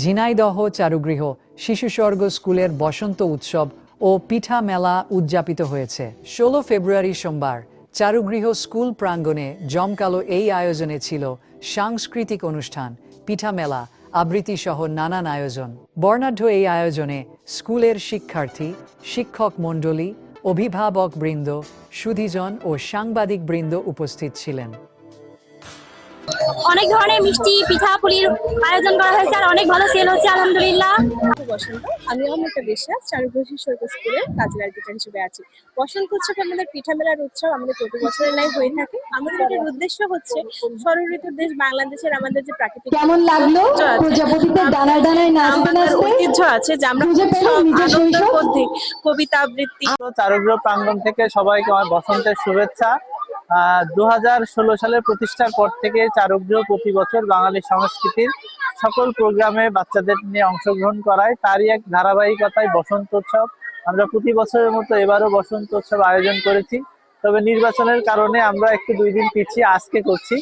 ঝিনাইদহ চারুগৃহ শিশু স্বর্গ স্কুলের বসন্ত উৎসব ও পিঠা মেলা উদযাপিত হয়েছে। ষোলো ফেব্রুয়ারি সোমবার চারুগৃহ স্কুল প্রাঙ্গণে জমকালো এই আয়োজনে ছিল সাংস্কৃতিক অনুষ্ঠান, পিঠা মেলা, আবৃত্তি সহ নানান আয়োজন। বর্ণাঢ্য এই আয়োজনে স্কুলের শিক্ষার্থী, শিক্ষক মণ্ডলী অভিভাবক বৃন্দ সুধীজন ও সাংবাদিক বৃন্দ উপস্থিত ছিলেন। অনেক ধরনের মিষ্টি পিঠা পুলির আয়োজন করা হয়েছে আর অনেক ভালো সেল হচ্ছে আলহামদুলিল্লাহ। বসন্ত। আমি অমৃতা বিশ্বাস চারুগ্রহী সৈক স্কুলের কাজের আর্কিটেক্ট হিসেবে আছি। বসন্ত উৎসব আমাদের পিঠা মেলার উৎসব আমাদের প্রতি বছরের লাই হয়ে থাকে। আমাদের এটার উদ্দেশ্য হচ্ছে ষড়ঋতুর দেশ বাংলাদেশের আমাদের যে প্রাকৃতিক কেমন লাগল? প্রজাপতিতে দানায় দানায় নাচতে নাচতে? ঐতিহ্য আছে যে আমরা কবিতা আবৃত্তি চারুগ্রহ প্রাঙ্গণ থেকে সবাইকে আমার বসন্তের শুভেচ্ছা। দু হাজার ষোলো সালের প্রতিষ্ঠার পর থেকে চারুগ্রহ প্রতি বছর বাঙালি সংস্কৃতির সকল প্রোগ্রামে বাচ্চাদের নিয়ে অংশগ্রহণ করায়। তারই এক ধারাবাহিকতায় বসন্ত উৎসব। আমরা প্রতি বছরের মতো এবারও বসন্ত উৎসব আয়োজন করেছি। তবে নির্বাচনের কারণে আমরা একটু দুই দিন পিছিয়ে আজকে করছি।